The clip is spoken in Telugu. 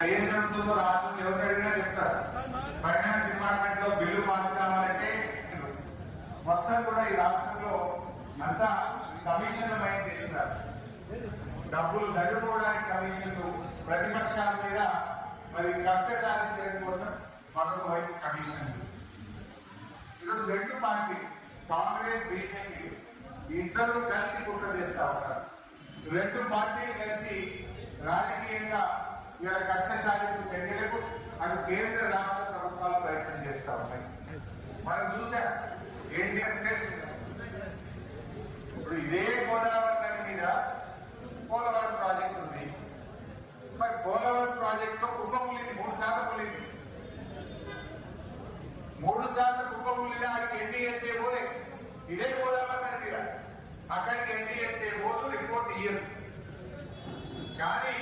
ఏం జరుగుతుందో రాష్ట్రం ఎవరు అడిగినా చెప్తారు. ఫైనాన్స్ డిపార్ట్మెంట్లో బిల్లు పాస్ కావాలంటే మొత్తం కూడా ఈ రాష్ట్రంలో అంతా కమిషన్ల మయం చేస్తున్నారు డబ్బులు దండుకోవడానికి కమిషన్లు ప్రతిపక్షాల మీద మరి కక్ష సాధించడం కోసం మరొక వైపు కమిషన్లు. ఈరోజు రెండు పార్టీ కాంగ్రెస్ బీజేపీ ఇద్దరు కలిసి కుట్ర చేస్తా ఉంటారు రెండు పార్టీలు కలిసి రాజకీయంగా ఇవాళ కక్ష సాధింపు చర్యలకు అటు కేంద్ర రాష్ట్ర ప్రభుత్వాలు ప్రయత్నం చేస్తా ఉన్నాయి. మనం చూసాం ఎన్టీఆర్ తెలుసు ఇప్పుడు ఇదే గోదావరి నది మీద పోలవరం ప్రాజెక్ట్ ఉంది. మరి పోలవరం ప్రాజెక్ట్లో కుప్ప కుప్పములింది మూడు శాతం ములింది మూడు శాతం కుప్ప కుప్పములినా అక్కడికి ఎన్డీఎస్ఏ పోలే. ఇదే గోదావరి నది మీద. అక్కడికి ఎన్డీఎస్ఏ పోదు రిపోర్ట్ ఇయ్యదు. కానీ